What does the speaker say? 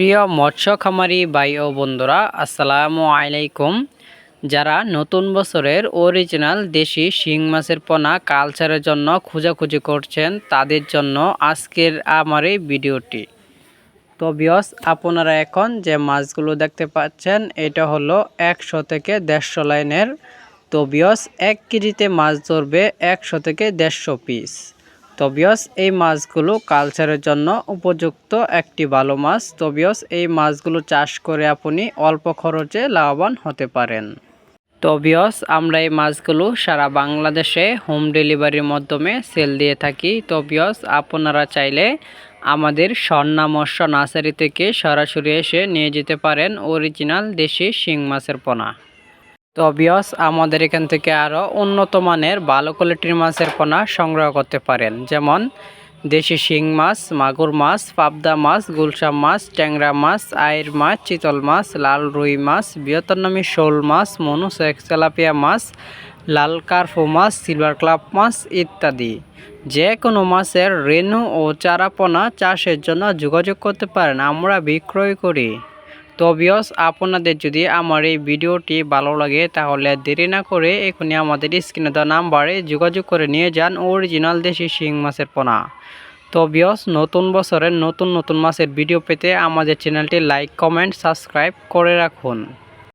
প্রিয় মৎস্য খামারি ভাই ও বন্ধুরা, আসসালামু আলাইকুম। যারা নতুন বছরের অরিজিনাল দেশি শিং মাছের পোনা কালচারের জন্য খোঁজাখুঁজি করছেন, তাদের জন্য আজকের আমার এই ভিডিওটি। তো বিয়স আপনারা এখন যে মাছগুলো দেখতে পাচ্ছেন, এটা হলো একশো থেকে দেড়শো লাইনের। তো বিয়স এক কেজিতে মাছ ধরবে একশো থেকে দেড়শো পিস তো বিয়স এই মাছগুলো কালচারের জন্য উপযুক্ত একটি ভালো মাছ। তো বিয়স এই মাছগুলো চাষ করে আপনি অল্প খরচে লাভবান হতে পারেন। তো বিয়স আমরা এই মাছগুলো সারা বাংলাদেশে হোম ডেলিভারির মাধ্যমে সেল দিয়ে থাকি। তো বিয়স আপনারা চাইলে আমাদের স্বর্ণা মৎস্য নার্সারি থেকে সরাসরি এসে নিয়ে যেতে পারেন। অরিজিনাল দেশি শিং মাছের পোনা। তো বিয়স আমাদের এখান থেকে আরও উন্নত মানের ভালো কোয়ালিটির মাছের পোনা সংগ্রহ করতে পারেন। যেমন দেশি শিং মাছ, মাগুর মাছ, পাবদা মাছ গুলশা মাছ, ট্যাংরা মাছ আয়ের মাছ, চিতল মাছ, লাল রুই মাছ বৃহত্তরনামী শোল মাছ, মনুস, তেলাপিয়া মাছ, লাল কার্ফু মাছ, সিলভার ক্লাব মাছ ইত্যাদি। যে কোনো মাছের রেণু ও চারাপোনা চাষের জন্য যোগাযোগ করতে পারেন। আমরা বিক্রয় করি। তো বিয়স আপনাদের যদি আমার এই ভিডিওটি ভালো লাগে, তাহলে দেরি না করে এখনই আমাদের স্ক্রিনে দেওয়া নাম্বারে যোগাযোগ করে নিয়ে যান অরিজিনাল দেশি শিং মাছের পোনা। তো বিয়স নতুন বছরের নতুন নতুন মাছের ভিডিও পেতে আমাদের চ্যানেলটি লাইক কমেন্ট সাবস্ক্রাইব করে রাখুন।